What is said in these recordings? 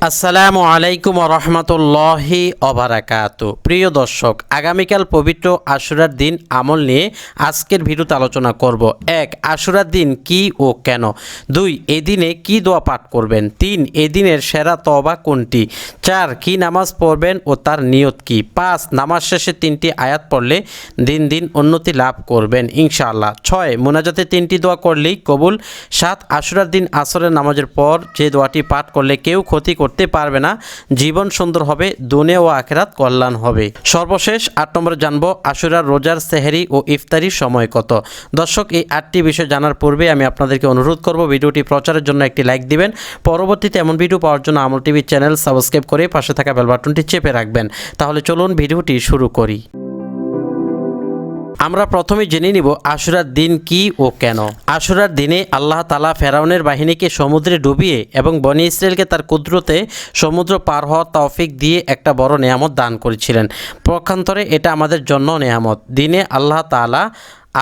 আসসালামু আলাইকুম রহমতুল্লাহি অবরাকাত প্রিয় দর্শক, আগামীকাল পবিত্র আশুরার দিন আমল নিয়ে আজকের ভিডিওতে আলোচনা করব। এক, আশুরার দিন কি ও কেন? দুই এই দিনে কি দোয়া পাঠ করবেন? তিন এই দিনের সেরা তবা কোনটি? চার, কি নামাজ পড়বেন ও তার নিয়ত কি? পাঁচ, নামাজ শেষে তিনটি আয়াত পড়লে দিন দিন উন্নতি লাভ করবেন, ইনশাআল্লাহ। ছয়, মোনাজাতে তিনটি দোয়া করলেই কবুল। সাত, আশুরার দিন আসরের নামাজের পর যে দোয়াটি পাঠ করলে কেউ ক্ষতি করতে পারবে না, জীবন সুন্দর হবে, দুনিয়া ও আখেরাত কল্যাণ হবে। সর্বশেষ আট নম্বরে জানব, আশুরার রোজার সেহেরি ও ইফতারির সময় কত? দর্শক, এই আটটি বিষয় জানার পূর্বে আমি আপনাদেরকে অনুরোধ করব, ভিডিওটি প্রচারের জন্য একটি লাইক দিবেন। পরবর্তীতে এমন ভিডিও পাওয়ার জন্য আমল টিভি চ্যানেল সাবস্ক্রাইব করে পাশে থাকা বেল বাটনটি চেপে রাখবেন। তাহলে চলুন ভিডিওটি শুরু করি। আমরা প্রথমে জেনে নিব আশুরার দিন কি ও কেন। আশুরার দিনে আল্লাহ তালা ফেরাউনের বাহিনীকে সমুদ্রে ডুবিয়ে এবং বনি ইসরায়েলকে তার কুদরতে সমুদ্র পার হওয়া তৌফিক দিয়ে একটা বড় নেয়ামত দান করেছিলেন। পক্ষান্তরে এটা আমাদের জন্য নেয়ামত। দিনে আল্লাহ তালা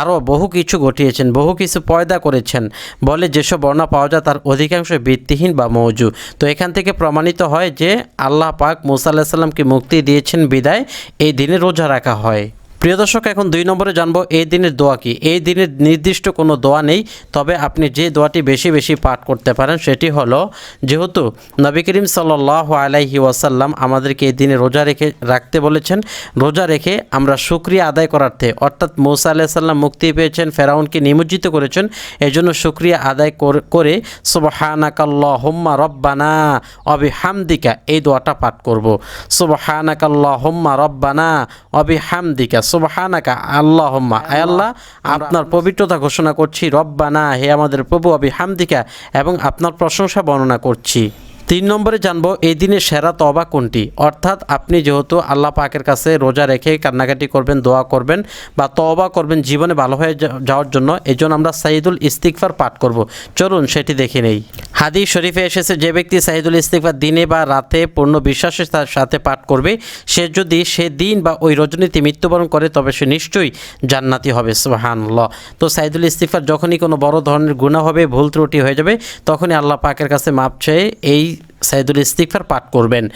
আরও বহু কিছু ঘটিয়েছেন, বহু কিছু পয়দা করেছেন। বলে যেসব বর্ণনা পাওয়া যায় তার অধিকাংশ ভিত্তিহীন বা মৌজু। তো এখান থেকে প্রমাণিত হয় যে আল্লাহ পাক মুসা আল্লাহ সাল্লামকে মুক্তি দিয়েছেন বিদায়, এই দিনে রোজা রাখা হয়। প্রিয় দর্শক, এখন দুই নম্বরে জানব এই দিনের দোয়া কি। এই দিনের নির্দিষ্ট কোনো দোয়া নেই, তবে আপনি যে দোয়াটি বেশি বেশি পাঠ করতে পারেন সেটি হলো, যেহেতু নবী করিম সাল্লাহ আলাইহি ওয়াসাল্লাম আমাদেরকে এই দিনে রোজা রেখে রাখতে বলেছেন, রোজা রেখে আমরা সুক্রিয়া আদায় করার্থে অর্থাৎ মৌসা আলাহ সাল্লাম মুক্তি পেয়েছেন, ফেরাউনকে নিমজ্জিত করেছেন এই জন্য সুক্রিয়া আদায় কর- সুবহানাকাল্লাহ হোম্মা রব্বানা অবি হামদিকা এই দোয়াটা পাঠ করব। সুবহানাকাল্লাহ হোম্মা রব্বানা অবি হামদিকা সুবহানাকা আল্লাহ হোম্মা আয় আল্লাহ আপনার পবিত্রতা ঘোষণা করছি রব্বানা হে আমাদের প্রভু আবি হামদিকা এবং আপনার প্রশংসা বর্ণনা করছি। তিন নম্বরে জানব, এই দিনের সেরা তবা কোনটি? অর্থাৎ আপনি যেহেতু আল্লাহ পাকের কাছে রোজা রেখে কান্নাকাটি করবেন, দোয়া করবেন বা তবা করবেন জীবনে ভালো হয়ে যাওয়ার জন্য, এই জন্য আমরা সাইদুল ইস্তিকফার পাঠ করব। চলুন সেটি দেখে নেই। হাদিস শরীফে এসেছে, যে ব্যক্তি সাইদুল ইস্তিকফার দিনে বা রাতে পূর্ণ বিশ্বাসের সাথে পাঠ করবে, সে যদি সে দিন বা ওই রজনীতে মৃত্যুবরণ করে, তবে সে নিশ্চয়ই জান্নাতি হবে, সুবহানাল্লাহ। তো সাইদুল ইস্তিকফার যখনই কোনো বড় ধরনের গুণা হবে, ভুল ত্রুটি হয়ে যাবে, তখনই আল্লাহ পাকের কাছে মাপ চেয়ে এই সাইদুল ইস্তিকফার পাঠ করবেন।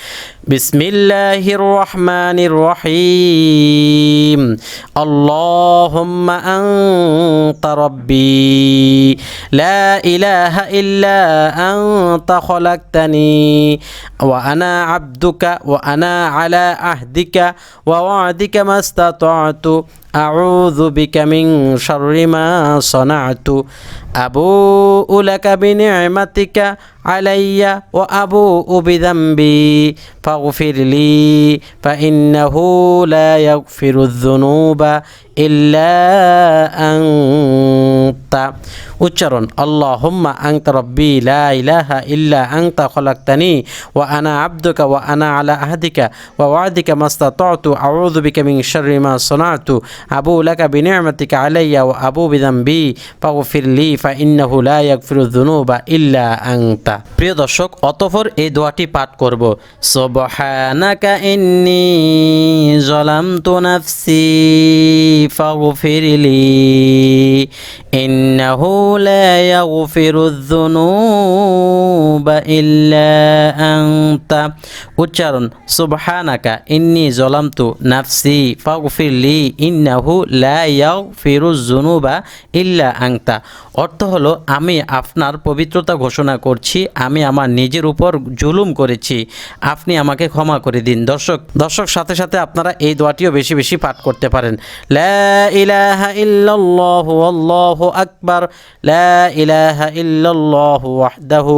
বিসমিল্লাহির রহমানির রহিম আল্লাহুম্মা আনতা রব্বি। লা ইলাহা ইল্লা আনতা খলাকতানি। ওয়া আনা আবদুকা ওয়া আনা আলা আহদিকা ওয়া ওয়াদিকা মাস্তাতাতু أعوذ بك من شر ما صنعت أبوء لك بنعمتك علي وأبوء بذنبي فاغفر لي فإنه لا يغفر الذنوب إلا أنت উচ্চারণ আল্লাহুম্মা আংতা রব্বি লা ইলাহা ইল্লা আংতা খলাকতানি ওয়া আনা আব্দুকা ওয়া আনা আলা আহাদিকা ওয়া ওয়াদিকা মাস্তা তু আউদুবিকা মিং শরিমা সোনাতু, আবু উলাকা বিনিয়মতিকা আলাইয়া ওয়া আবু বিদাম্বি পাগফিরলি ফা ইন্নাহু লা ইয়াগফিরুদ্দুনুবা ইল্লা আংতা প্রিয় দর্শক, অতঃপর এই দোয়াটি পাঠ করব। সুবহানাকা ইন্নি জলামতু নাফসি ফাগফিরলি ইন্নাহু লা ইয়াগফিরুদ্দুনুবা ইল্লা আংতা আংতা উচ্চারণ, সুবহানাকা ইন্নি জলামতু নাফসি ফাগফিরলি ইন্নাহু লা ইয়াগফিরুজ যুনুবা ইল্লা আংতা অর্থ হলো, আমি আপনার পবিত্রতা ঘোষণা করছি, আমি আমার নিজের উপর জুলুম করেছি, আপনি আমাকে ক্ষমা করে দিন। দর্শক দর্শক, সাথে সাথে আপনারা এই দোয়াটিও বেশি বেশি পাঠ করতে পারেন। লা ইলাহা আকবার, লা ইলাহা ইল্লাল্লাহু ওয়াহদাহু,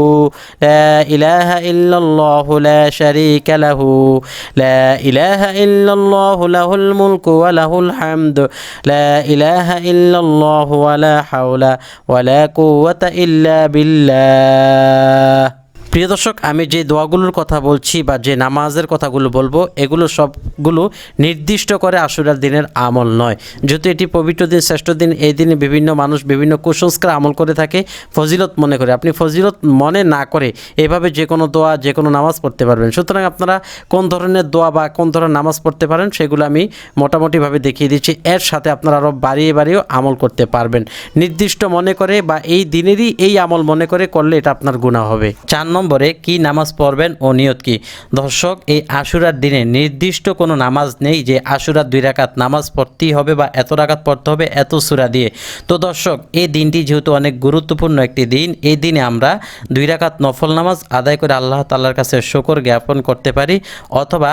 লা ইলাহা ইল্লাল্লাহ লা শারীকা লাহু লা ইলাহা ইল্লাল্লাহু লাহুল মুলকু ওয়া লাহুল হামদ লা ইলাহা ইল্লাল্লাহু ওয়া লা হাওলা ওয়া লা কুওয়াতা ইল্লা বিল্লাহ প্রিয় দর্শক, আমি যে দোয়াগুলোর কথা বলছি বা যে নামাজের কথাগুলো বলব, এগুলো সবগুলো নির্দিষ্ট করে আশুরার দিনের আমল নয়। যেহেতু এটি পবিত্র দিন, শ্রেষ্ঠ দিন, এই দিনে বিভিন্ন মানুষ বিভিন্ন কুসংস্কার আমল করে থাকে, ফজিলত মনে করে। আপনি ফজিলত মনে না করে এভাবে যে কোনো দোয়া, যে কোনো নামাজ পড়তে পারবেন। সুতরাং আপনারা কোন ধরনের দোয়া বা কোন ধরনের নামাজ পড়তে পারেন, সেগুলো আমি মোটামুটিভাবে দেখিয়ে দিচ্ছি। এর সাথে আপনারা আরও বাড়িয়ে বাড়িয়েও আমল করতে পারবেন। নির্দিষ্ট মনে করে বা এই দিনেরই এই আমল মনে করে করলে এটা আপনার গুণা হবে। চার নম্বর কি নামাজ পড়বেন ও নিয়ত কি? দর্শক, এই আশুরার দিনে নির্দিষ্ট কোনো নামাজ নেই যে আশুরার দুই রাকাত নামাজ পড়তেই হবে বা এত রাকাত পড়তে হবে এত সুরা দিয়ে। তো দর্শক, এই দিনটি যেহেতু অনেক গুরুত্বপূর্ণ একটি দিন, এই দিনে আমরা দুই রাকাত নফল নামাজ আদায় করে আল্লাহ তাল্লার কাছে শকর জ্ঞাপন করতে পারি অথবা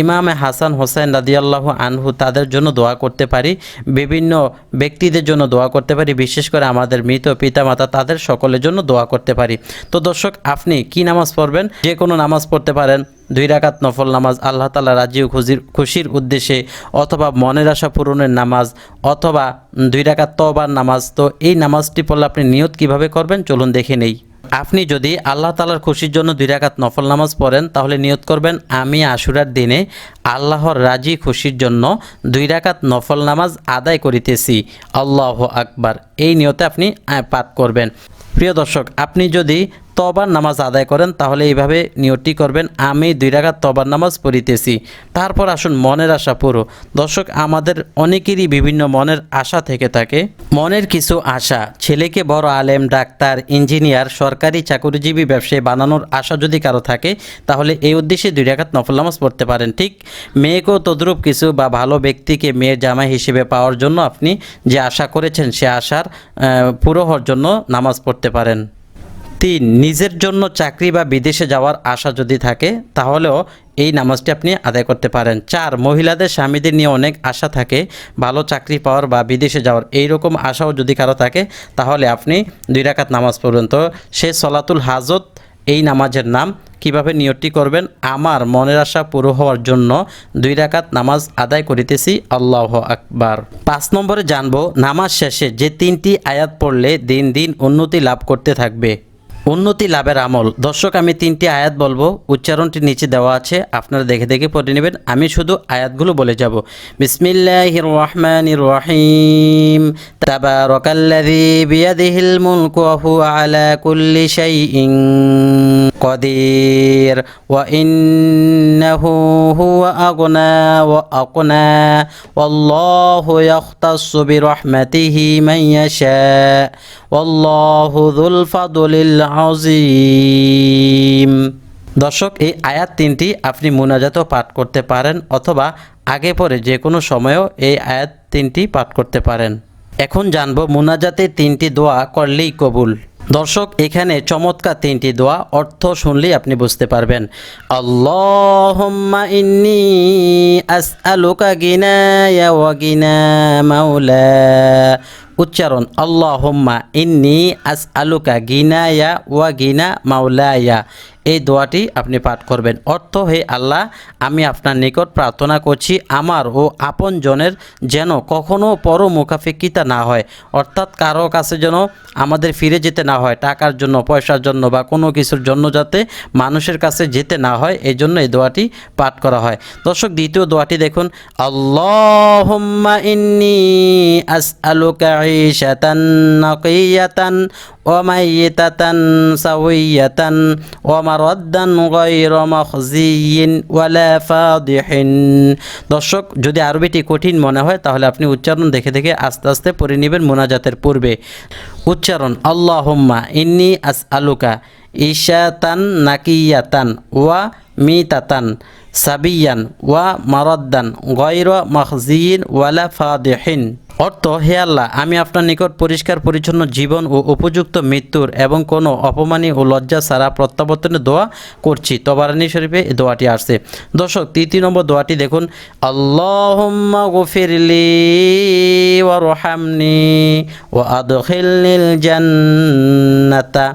ইমাম হাসান হোসেন রাদিয়াল্লাহু আনহু তাদের জন্য দোয়া করতে পারি, বিভিন্ন ব্যক্তিদের জন্য দোয়া করতে পারি, বিশেষ করে আমাদের মৃত পিতামাতা তাদের সকলের জন্য দোয়া করতে পারি। তো দর্শক, আপনি কি নামাজ পড়বেন? যে কোনো নামাজ পড়তে পারেন, দুই রাকাত নফল নামাজ, আল্লাহ তালা রাজি ও খুশির খুশির উদ্দেশ্যে, অথবা মনের আশা পূরণের নামাজ, অথবা দুই রাকাত তবার নামাজ। তো এই নামাজটি পড়লে আপনি নিয়ত কীভাবে করবেন? চলুন দেখে নেই। আপনি যদি আল্লাহ তালার খুশির জন্য দুই রাকাত নফল নামাজ পড়েন, তাহলে নিয়োগ করবেন, আমি আশুরার দিনে আল্লাহর রাজি খুশির জন্য দুই রাকাত নফল নামাজ আদায় করিতেছি। আল্লাহ আকবার। এই নিয়তে আপনি পাঠ করবেন। প্রিয় দর্শক, আপনি যদি তবার নামাজ আদায় করেন, তাহলে এইভাবে নিয়তটি করবেন, আমি দুই রাকাত তবার নামাজ পড়িতেছি। তারপর আসুন মনের আশা পুরো। দর্শক, আমাদের অনেকেরই বিভিন্ন মনের আশা থেকে থাকে। মনের কিছু আশা, ছেলেকে বড় আলেম, ডাক্তার, ইঞ্জিনিয়ার, সরকারি চাকরিজীবী ব্যবসায়ী বানানোর আশা যদি কারও থাকে, তাহলে এই উদ্দেশ্যে দুই রাকাত নফল নামাজ পড়তে পারেন। ঠিক মেয়েকেও তদ্রূপ কিছু বা ভালো ব্যক্তিকে মেয়ের জামাই হিসেবে পাওয়ার জন্য আপনি যে আশা করেছেন, সে আশার পুরো হওয়ার জন্য নামাজ পড়তে পারেন। তিন নিজের জন্য চাকরি বা বিদেশে যাওয়ার আশা যদি থাকে, তাহলেও এই নামাজটি আপনি আদায় করতে পারেন। চার, মহিলাদের স্বামীদের নিয়ে অনেক আশা থাকে, ভালো চাকরি পাওয়ার বা বিদেশে যাওয়ার। এই রকম আশাও যদি কারও থাকে, তাহলে আপনি দুই রাকাত নামাজ পড়বেন তো সে সলাতুল হাজত, এই নামাজের নাম কীভাবে নিয়তটি করবেন? আমার মনের আশা পুরো হওয়ার জন্য দুই রাকাত নামাজ আদায় করিতেছি। আল্লাহ আকবার। পাঁচ নম্বরে জানব, নামাজ শেষে যে তিনটি আয়াত পড়লে দিন দিন উন্নতি লাভ করতে থাকবে। উন্নতি লাভের আমল। দর্শক, আমি তিনটি আয়াত বলব। উচ্চারণটি নিচে দেওয়া আছে, আপনারা দেখে দেখে পড়ে নেবেন। আমি শুধু আয়াতগুলো বলে যাব। বিসমিল্লাহ রহমান রহিম তাবারাকাল্লাযী বিয়াদিহিল মুলকু ওয়া হুয়া আলা কুল্লি শাইইন। قدير وإنه هو أغنى وأقنى والله يختص برحمته من يشاء والله ذو الفضل العظيم দর্শক এই আয়াত তিনটি আপনি মুনাজাতও পাঠ করতে পারেন অথবা আগে পরে যে কোনো সময়েও এই আয়াত তিনটি পাঠ করতে পারেন এখন জানবো মুনাজাতে তিনটি দোয়া করলেই কবুল দর্শক, এখানে চমৎকার তিনটি দোয়া, অর্থ শুনলেই আপনি বুঝতে পারবেন। আল্লাহুম্মা ইন্নি আসআলুকা গিনায়া গিনা মাওলা। উচ্চারণ, আল্লাহুম্মা ইন্নি আসআলুকা গিনায়া ওয়া গিনা মাওলায়া। এই দোয়াটি আপনি পাঠ করবেন। অর্থ, হে আল্লাহ, আমি আপনার নিকট প্রার্থনা করছি, আমার ও আপনজনের যেন কখনো পর মুখাফেক্ষিতা না হয়, অর্থাৎ কারও কাছে যেন আমাদের ফিরে যেতে না হয়, টাকার জন্য, পয়সার জন্য বা কোনো কিছুর জন্য যাতে মানুষের কাছে যেতে না হয়, এই জন্য এই দোয়াটি পাঠ করা হয়। দর্শক, দ্বিতীয় দোয়াটি দেখুন নাকিয়াতান মাইয়াতান সাওয়িয়াতান ওয়া মারাদ্দান গায়রা মাখজিয়িন ওয়ালা দর্শক, যদি আরবিটি কঠিন মনে হয়, তাহলে আপনি উচ্চারণ দেখে দেখে আস্তে আস্তে পড়ে নেবেন মোনাজাতের পূর্বে। উচ্চারণ, আল্লাহুম্মা ইন্নি আসআলুকা ঈশাতান নাকিয়াতান ওয়া মিতাতান সাবিয়ান ওয়া মারাদ্দান গয়র মখজিন ওয়ালা ফাদিহিন। অর্থ, হে আল্লাহ, আমি আপনার নিকট পরিষ্কার, পরিচ্ছন্ন জীবন ও উপযুক্ত মৃত্যুর এবং কোনো অপমানী ও লজ্জা ছাড়া প্রত্যাবর্তনের দোয়া করছি। তবারানি শরীফে এই দোয়াটি আসছে। দর্শক, তৃতীয় নম্বর দোয়াটি দেখুন। আল্লাহম্মা গফিরলি ওয়া রহামনি ও আদখিলনিল জান্নাতা।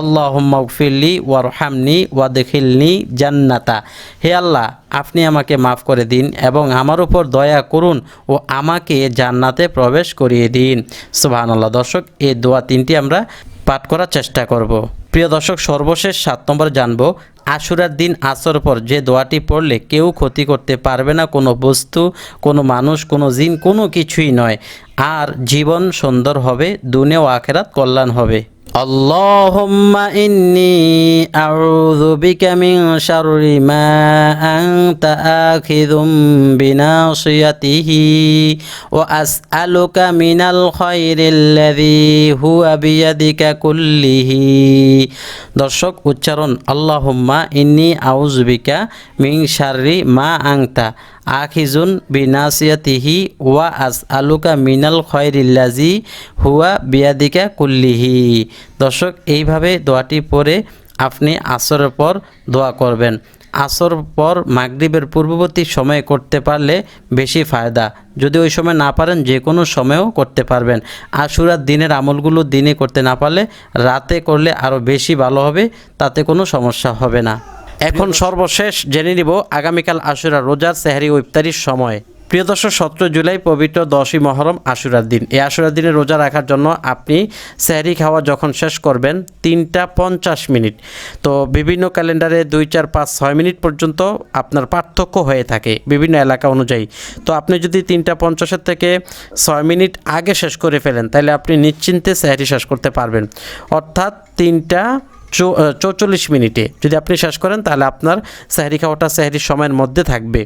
আল্লাহুম্মা গফিরলি ওয়ারহামনি ওয়াদখিলনি জান্নাতা। হে আল্লাহ, আপনি আমাকে মাফ করে দিন এবং আমার উপর দয়া করুন ও আমাকে জান্নাতে প্রবেশ করিয়ে দিন। সুবহানাল্লাহ। দর্শক এই দোয়া তিনটি আমরা পাঠ করার চেষ্টা করব। প্রিয় দর্শক, সর্বশেষ সাত নম্বর জানব, আশুরার দিন আসর পর যে দোয়াটি পড়লে কেউ ক্ষতি করতে পারবে না, কোনো বস্তু, কোনো মানুষ, কোনো জিন, কোনো কিছুই নয়। আর জীবন সুন্দর হবে দুনে ও আখেরাত কল্যাণ হবে। اللهم إني أعوذ بك من شر ما أنت آخذ بناصيته وأسألك من الخير الذي هو بيدك كله দর্শক উচ্চারণ আল্লাহুম্মা ইন্নি আউজবিকা মিং শাররি মা আংতা আখিজুন বিনাসিয়াতিহি ওয়া আস আলুকা মিনাল খয়রিল্লাজি হুয়া বিয়াদিকা কুল্লিহি। দর্শক, এইভাবে দোয়াটি পড়ে আপনি আসরের পর দোয়া করবেন। আসর পর মাগরিবের পূর্ববর্তী সময়ে করতে পারলে বেশি ফায়দা। যদি ওই সময় না পারেন যে কোনো সময়েও করতে পারবেন। আশুরার দিনের আমলগুলো দিনে করতে না পারলে রাতে করলে আরও বেশি ভালো হবে, তাতে কোনো সমস্যা হবে না। এখন সর্বশেষ জেনে নিব আগামীকাল আশুরা রোজার সেহারি ও ইফতারির সময়। প্রিয় দর্শক সতেরো জুলাই পবিত্র দশই মহরম আশুরার দিন। এই আশুরার দিনে রোজা রাখার জন্য আপনি সেহারি খাওয়া যখন শেষ করবেন তিনটা পঞ্চাশ মিনিট। তো বিভিন্ন ক্যালেন্ডারে দুই চার পাঁচ ছয় মিনিট পর্যন্ত আপনার পার্থক্য হয়ে থাকে বিভিন্ন এলাকা অনুযায়ী। তো আপনি যদি তিনটা পঞ্চাশের থেকে ছয় মিনিট আগে শেষ করে ফেলেন তাহলে আপনি নিশ্চিন্তে সেহারি শেষ করতে পারবেন। অর্থাৎ তিনটা চৌচল্লিশ মিনিটে। যদি আপনি শেষ করেন তাহলে আপনার সাহরি খাওয়াটা সাহরির সময়ের মধ্যে থাকবে।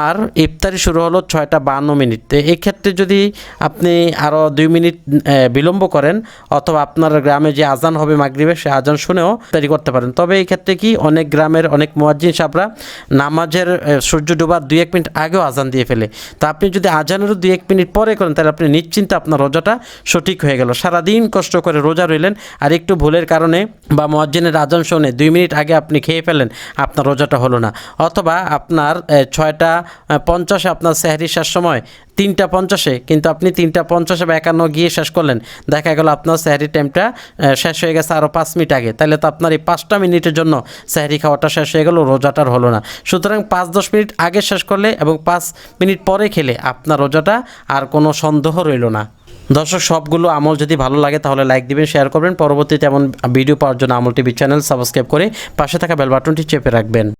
আর ইফতারি শুরু হলো ছয়টা বান্ন মিনিটে। এক্ষেত্রে যদি আপনি আরও দুই মিনিট বিলম্ব করেন, অথবা আপনার গ্রামে যে আজান হবে মাগরিবে সে আজান শুনেও ইফতারি করতে পারেন। তবে এই ক্ষেত্রে কি অনেক গ্রামের অনেক মুয়াজ্জিন সাহরা নামাজের সূর্য ডোবার দুই এক মিনিট আগেও আজান দিয়ে ফেলে। তো আপনি যদি আজানেরও দুই এক মিনিট পরে করেন, তাহলে আপনি নিশ্চিন্তে আপনার রোজাটা সঠিক হয়ে গেল। সারাদিন কষ্ট করে রোজা রইলেন, আর একটু ভুলের কারণে বা মসজিদের আজান শুনে দুই মিনিট আগে আপনি খেয়ে ফেলেন আপনার রোজাটা হলো না। অথবা আপনার ছয়টা আহ, পঞ্চাশে আপনার সেহারি শেষ সময় তিনটা পঞ্চাশে কিন্তু আপনি তিনটা পঞ্চাশে বা একান্ন গিয়ে শেষ করলেন। দেখা গেল আপনার সেহারি টাইমটা শেষ হয়ে গেছে আরও পাঁচ মিনিট আগে। তাহলে তো আপনার এই পাঁচটা মিনিটের জন্য সেহারি খাওয়াটা শেষ হয়ে গেল রোজাটার হলো না। সুতরাং পাঁচ দশ মিনিট আগে শেষ করলে এবং পাঁচ মিনিট পরে খেলে আপনার রোজাটা আর কোনো সন্দেহ রইল না। দর্শক সবগুলো আমল যদি ভালো লাগে তাহলে লাইক দিবেন শেয়ার করবেন। পরবর্তীতে এমন ভিডিও পাওয়ার জন্য আমল টিভি চ্যানেল সাবস্ক্রাইব করে পাশে থাকা বেল বাটনটি চেপে রাখবেন।